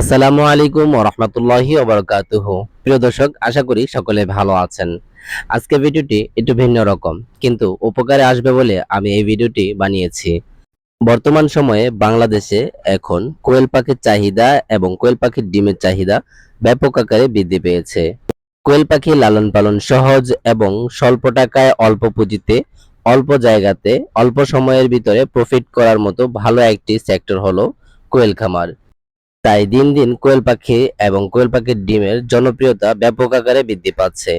আসসালামু আলাইকুম রহমতুল্লাহি ওবরকাতুহ প্রিয় দর্শক, আশা করি সকলে ভালো আছেন। আজকে ভিডিওটি একটু ভিন্ন রকম, কিন্তু উপকারে আসবে বলে আমি এই ভিডিওটি বানিয়েছি। বর্তমান সময়ে বাংলাদেশে এখন কোয়েল পাখির চাহিদা এবং কোয়েল পাখির ডিমের চাহিদা ব্যাপক আকারে বৃদ্ধি পেয়েছে। কোয়েল পাখি লালন পালন সহজ এবং স্বল্প টাকায় অল্প পুঁজিতে, অল্প জায়গাতে, অল্প সময়ের ভিতরে প্রফিট করার মতো ভালো একটি সেক্টর হলো কোয়েল খামার। তাই দিন দিন কোয়েল পাখি এবং কোয়েল পাখির ডিমের জনপ্রিয়তা ব্যাপক আকারে বৃদ্ধি পাচ্ছে।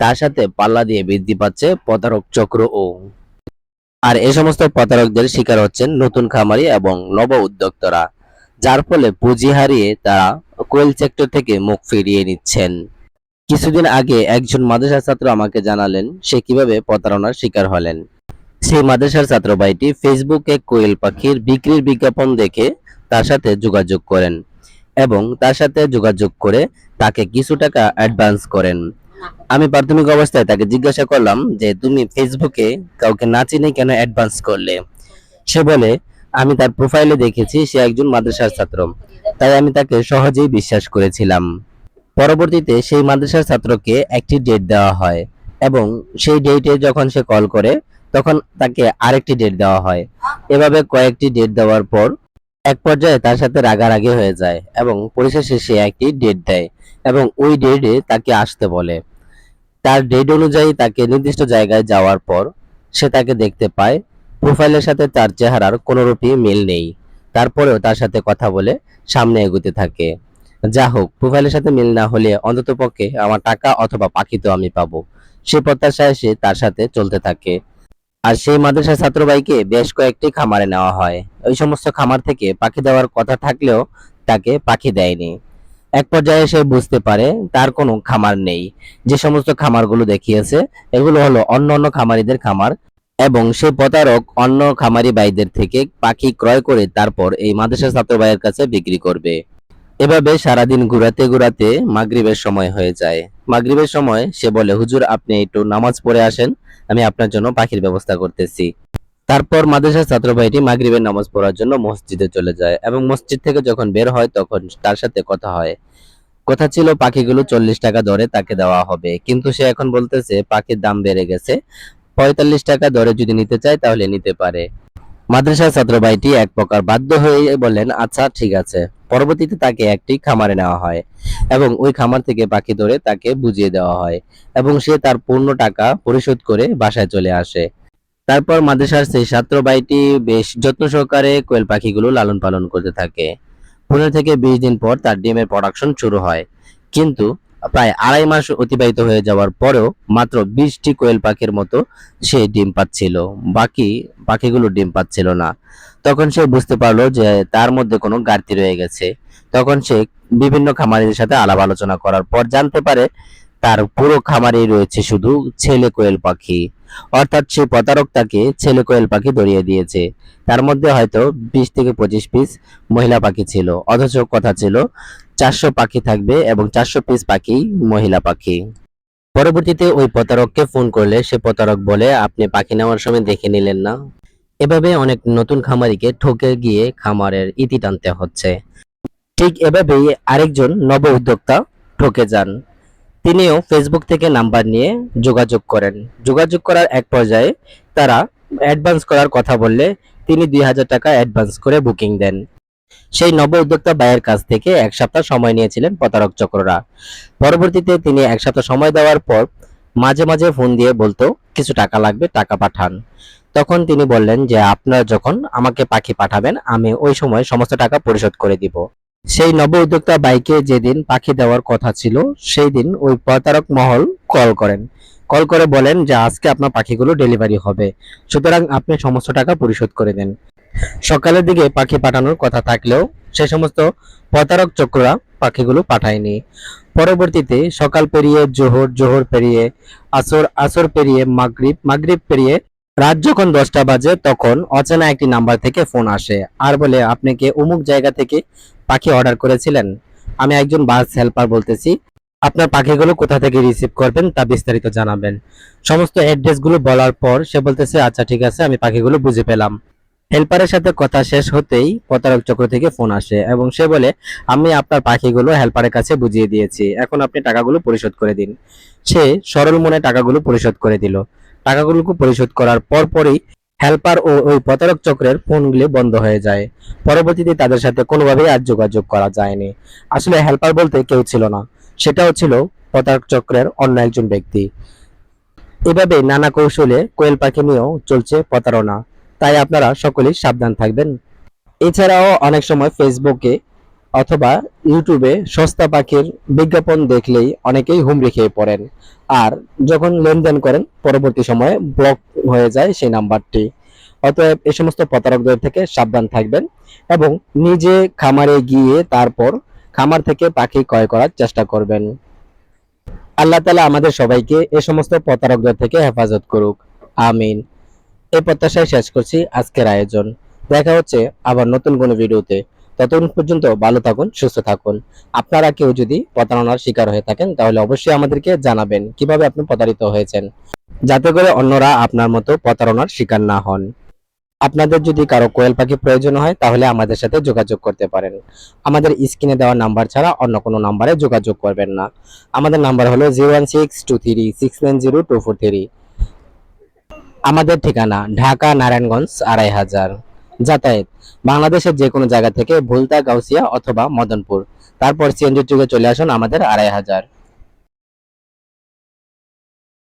তার সাথে পাল্লা দিয়ে বৃদ্ধি পাচ্ছে প্রতারক চক্র ও। আর এ সমস্ত প্রতারকদের শিকার হচ্ছেন নতুন খামারি এবং নব উদ্যোক্তরা, যার ফলে পুঁজি হারিয়ে তারা কোয়েল সেক্টর থেকে মুখ ফিরিয়ে নিচ্ছেন। কিছুদিন আগে একজন মাদ্রাসা ছাত্র আমাকে জানালেন সে কীভাবে প্রতারণার শিকার হলেন। সেই মাদ্রাসার ছাত্র ভাইটি ফেসবুকে কোয়েল পাখির বিক্রির বিজ্ঞাপন দেখে তার সাথে যোগাযোগ করেন এবং তার সাথে যোগাযোগ করে তাকে কিছু টাকা অ্যাডভান্স করেন। আমি প্রাথমিক অবস্থায় তাকে জিজ্ঞাসা করলাম যে, তুমি ফেসবুকে কাউকে না চিনে কেন অ্যাডভান্স করলে? সে বলে, আমি তার প্রোফাইলে দেখেছি, সে একজন মাদ্রাসার ছাত্র। তাই আমি তাকে সহজেই বিশ্বাস করেছিলাম। পরবর্তীতে সেই মাদ্রাসার ছাত্রকে একটি ডেট দেওয়া হয় এবং সেই ডেটে যখন সে কল করে, তখন তাকে আরেকটি ডেট দেওয়া হয়। এভাবে কয়েকটি ডেট দেওয়ার পর এক পর্যায়ে তার সাথে রাগারাগি হয়ে যায় এবং পরিশেষে সে একটি ডেট দেয় এবং ওই ডেটে তাকে আসতে বলে। তার ডেট অনুযায়ী তাকে নির্দিষ্ট জায়গায় যাওয়ার পর সে তাকে দেখতে পায়। প্রোফাইলের সাথে তার চেহারার কোনোরূপই মিল নেই। তারপরেও তার সাথে কথা বলে সামনে এগোতে থাকে। যা হোক প্রোফাইলের সাথে মিল না হলে অন্ততপক্ষে আমার টাকা অথবা পাখি তো আমি পাবো। সে প্রত্যাশায় সে তার সাথে চলতে থাকে। আর সেই মাদ্রাসার ছাত্র ভাইকে বেশ কয়েকটি খামারে নেওয়া হয়। ওই সমস্ত খামার থেকে পাখি দেওয়ার কথা থাকলেও তাকে পাখি দেয়নি। এক পর্যায়ে সে বুঝতে পারে তার কোনো খামার নেই। যে সমস্ত খামারগুলো দেখিয়েছে, এগুলো হলো অন্য অন্য খামারিদের খামার এবং সে প্রতারক অন্য খামারি ভাইদের থেকে পাখি ক্রয় করে তারপর এই মাদ্রাসা ছাত্র ভাইয়ের কাছে বিক্রি করবে। এভাবে সারাদিন ঘুরাতে ঘুরাতে মাগরিবের সময় হয়ে যায়। মাগরিবের সময় সে বলে, হুজুর, আপনি একটু নামাজ পড়ে আসেন, আমি আপনার জন্য পাখির ব্যবস্থা করতেছি। তারপর মাদ্রাসার ছাত্র ভাইটি মাগরিবের নামাজ পড়ার জন্য মসজিদে চলে যায় এবং মসজিদ থেকে যখন বের হয় তখন তার সাথে কথা হয়। কথা ছিল, পাখিগুলো চল্লিশ টাকা দরে তাকে দেওয়া হবে। কিন্তু সে এখন বলতেছে, পাখির দাম বেড়ে গেছে। পঁয়তাল্লিশ টাকা দরে যদি নিতে চায় তাহলে নিতে পারে। মাদ্রাসার ছাত্র ভাইটি এক প্রকার বাধ্য হয়ে বললেন আচ্ছা ঠিক আছে। পরবর্তীতে তাকে একটি খামারে নেওয়া হয় এবং ওই খামার থেকে পাখি ধরে তাকে বুঝিয়ে দেওয়া হয় এবং সে তার পূর্ণ টাকা পরিশোধ করে বাসায় চলে আসে। তারপর মাদ্রাসার সেই ছাত্র ভাইটি বেশ যত্ন সহকারে কোয়েল পাখিগুলো লালন পালন করতে থাকে। পনেরো থেকে বিশ দিন পর তার ডিমের প্রোডাকশন শুরু হয়। কিন্তু প্রায় আড়াই মাস অতিবাহিত হয়ে যাওয়ার পরেও মাত্র বিশটি কোয়েল পাখির মতো সে ডিম পাচ্ছিল। বাকি পাখিগুলো ডিম পাচ্ছিল না। তখন সে বুঝতে পারল যে তার মধ্যে কোনো ঘাটতি রয়ে গেছে। তখন সে বিভিন্ন খামারিদের সাথে আলাপ আলোচনা করার পর জানতে পারে তার পুরো খামারেই রয়েছে শুধু ছেলে কোয়েল পাখি। অর্থাৎ সে প্রতারক তাকে ছেলে কোয়েল পাখি ধরিয়ে দিয়েছে। তার মধ্যে হয়তো বিশ থেকে পঁচিশ পিস মহিলা পাখি ছিল। অথচ কথা ছিল, চারশো পাখি থাকবে এবং চারশো পিস পাখি মহিলা পাখি। পরবর্তীতে ওই প্রতারককে ফোন করলে সে প্রতারক বলে, আপনি পাখি নেওয়ার সময় দেখে নিলেন না? এভাবে অনেক নতুন খামারিকে ঠকে গিয়ে খামারের ইতি টানতে হচ্ছে। ঠিক এভাবেই আরেকজন নব উদ্যোক্তা ঠকে যান। তিনিও ফেসবুক থেকে নাম্বার নিয়ে যোগাযোগ করেন। যোগাযোগ করার এক পর্যায়ে তারা অ্যাডভান্স করার কথা বললে তিনি দুই হাজার টাকা অ্যাডভান্স করে বুকিং দেন। সেই নব উদ্যোক্তা ভাইয়ের কাছ থেকে এক সপ্তাহ সময় নিয়েছিলেন প্রতারক চক্ররা। পরবর্তীতে তিনি এক সপ্তাহ সময় দেওয়ার পর মাঝে মাঝে ফোন দিয়ে বলতো, কিছু টাকা লাগবে, টাকা পাঠান। তখন তিনি বললেন যে, আপনারা যখন আমাকে পাখি পাঠাবেন, আমি ওই সময় সমস্ত টাকা পরিশোধ করে দিব। সেই নব উদ্যোক্তা বাইকে যেদিন পাখি দেওয়ার কথা ছিল সেই দিন ওই প্রতারক মহল কল করেন। কল করে বলেন যে, আজকে আপনার পাখিগুলো ডেলিভারি হবে। সুতরাং আপনি সমস্ত টাকা পরিশোধ করে দেন। সকালের দিকে পাখি পাঠানোর কথা থাকলেও সে সমস্ত প্রতারক চক্ররা পাখিগুলো পাঠায়নি। পরবর্তীতে সকাল পেরিয়ে, জোহর জোহর পেরিয়ে, আসর আসর পেরিয়ে, মাগরিব মাগরিব পেরিয়ে রাত যখন দশটা বাজে, তখন অচেনা একটি নাম্বার থেকে ফোন আসে। আর বলে, আপনি কি অমুক জায়গা থেকে পাখি অর্ডার করেছিলেন। আমি একজন বাস হেল্পার বলতেছি। আপনার পাখিগুলো কোথা থেকে রিসিভ করবেন তা বিস্তারিত জানাবেন। সমস্ত অ্যাড্রেসগুলো বলার পর সে বলতেছে আচ্ছা ঠিক আছে, আমি পাখিগুলো বুঝে পেলাম। হেল্পারের সাথে কথা শেষ হতেই প্রতারক চক্র থেকে ফোন আসে এবং সে বলে, আমি আপনার পাখিগুলো হেল্পারের কাছে বুঝিয়ে দিয়েছি। এখন আপনি টাকাগুলো পরিশোধ করে দিন। সে সরল মনে টাকাগুলো পরিশোধ করে দিল। টাকাগুলো পরিশোধ করার পরপরই হেল্পার ও ওই প্রতারক চক্রের ফোনগুলি বন্ধ হয়ে যায়। পরবর্তীতে তাদের সাথে কোনোভাবেই আর যোগাযোগ করা যায়নি। আসলে হেল্পার বলতে কেউ ছিল না। সেটাও ছিল প্রতারক চক্রের অন্য একজন ব্যক্তি। এভাবে নানা কৌশলে কোয়েল পাখি নিয়েও চলছে প্রতারণা। তাই আপনারা সকলেই সাবধান থাকবেন। এছাড়াও অনেক সময় ফেসবুকে অথবা ইউটিউবে সস্তা পাখির বিজ্ঞাপন দেখলেই অনেকেই হুমড়ি খেয়ে পড়েন। আর যখন লেনদেন করেন, পরবর্তী সময়ে ব্লক হয়ে যায় সেই নাম্বারটি। অতএব এই সমস্ত প্রতারকদের থেকে সাবধান থাকবেন এবং নিজে খামারে গিয়ে তারপর খামার থেকে পাখি ক্রয় করার চেষ্টা করবেন। আল্লাহ তালা আমাদের সবাইকে এ সমস্ত প্রতারকদের থেকে হেফাজত করুক। আমিন। এই প্রত্যাশায় শেষ করছি আজকের আয়োজন। দেখা হচ্ছে আবার নতুন কোনো ভিডিওতে। ততক্ষণ পর্যন্ত ভালো থাকুন, সুস্থ থাকুন। আপনারা কেউ যদি প্রতারণার শিকার হয়ে থাকেন, তাহলে অবশ্যই আমাদেরকে জানাবেন কীভাবে আপনি প্রতারিত হয়েছেন। যাতে করে অন্যরা আপনার মতো প্রতারণার শিকার না হন। আপনাদের যদি কারও কোয়েল পাখি প্রয়োজন হয়, তাহলে আমাদের সাথে যোগাযোগ করতে পারেন। আমাদের স্ক্রিনে দেওয়া নাম্বার ছাড়া অন্য কোনো নাম্বারে যোগাযোগ করবেন না। আমাদের নাম্বার হলো zero one six two three, six nine zero two four three. আমাদের ঠিকানা ঢাকা, নারায়ণগঞ্জ, আড়াই হাজার। যাতায়াত। বাংলাদেশের যে কোনো জায়গা থেকে ভুলতা, গাউসিয়া অথবা মদনপুর। তারপর সিএনজি যুগে চলে আসুন আমাদের আড়াই হাজার।